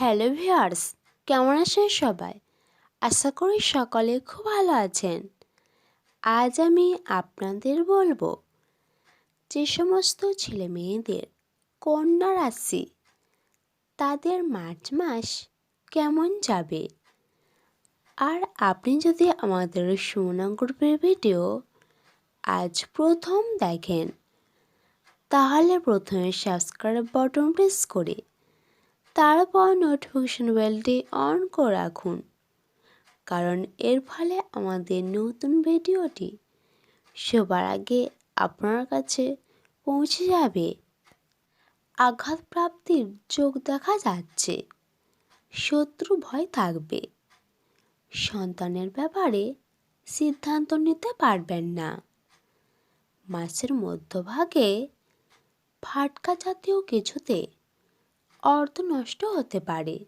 Hello viewers কেমন আছেন সবাই? আশা করি সকলে খুব ভালো আছেন। আজ আমি আপনাদের বলব যে সমস্ত ছেলে মেয়েদের কন্যা রাশি, তাদের মার্চ মাস কেমন যাবে? আর আপনি যদি আমাদের সুমনা গ্রুপের ভিডিও আজ প্রথম দেখেন, তাহলে প্রথমে সাবস্ক্রাইব বাটন প্রেস করে তারপর নোটিফিকেশন বেলটি অন করে রাখুন। কারণ এর ফলে আমাদের নতুন ভিডিওটি সবার আগে আপনার কাছে পৌঁছে যাবে। আঘাত প্রাপ্তির যোগ দেখা যাচ্ছে। শত্রু ভয় থাকবে। সন্তানের ব্যাপারে সিদ্ধান্ত নিতে পারবেন না। মাসের মধ্যভাগে ফাটকা জাতীয় কিছুতে অর্থ নষ্ট হতে পারে।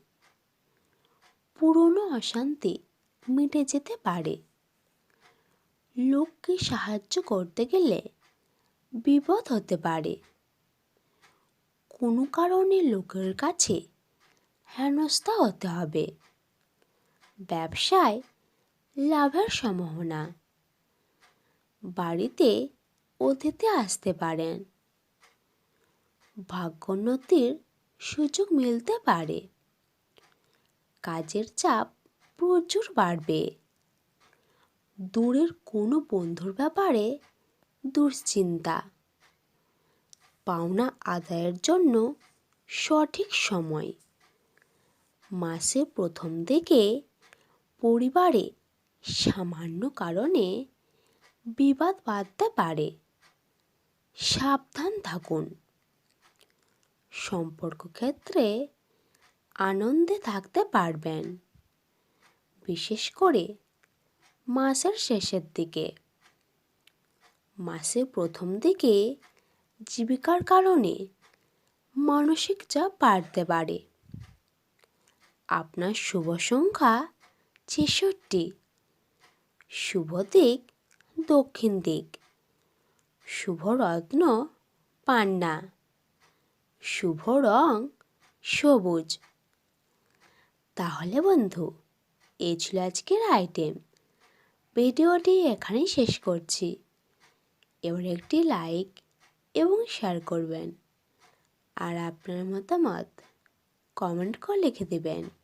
পুরনো অশান্তি মিটে যেতে পারে। লোককে সাহায্য করতে গেলে বিপদ হতে পারে। কোনো কারণে লোকের কাছে হেনস্থা হতে হবে। ব্যবসায় লাভের সম্ভাবনা। বাড়িতে অতিথি আসতে পারেন। ভাগ্যোন্নতির সুযোগ মিলতে পারে। কাজের চাপ প্রচুর বাড়বে। দূরের কোনো বন্ধুর ব্যাপারে দুশ্চিন্তা। পাওনা আদায়ের জন্য সঠিক সময়। মাসের প্রথম দিকে পরিবারে সামান্য কারণে বিবাদ বাঁধতে পারে। সাবধান থাকুন। সম্পর্ক ক্ষেত্রে আনন্দে থাকতে পারবেন। বিশেষ করে মাসের শেষের দিকে। মাসের প্রথম দিকে জীবিকার কারণে মানসিক চাপ বাড়তে পারে। আপনার শুভ সংখ্যা ছেষট্টি। শুভ দিক দক্ষিণ দিক। শুভ রত্ন পান্না। শুভ রং, সবুজ। তাহলে বন্ধু, এ ছিল আজকের আইটেম ভিডিওটি এখানেই শেষ করছি। এবার একটি লাইক এবং শেয়ার করবেন। আর আপনার মতামত কমেন্ট করে লিখে দেবেন।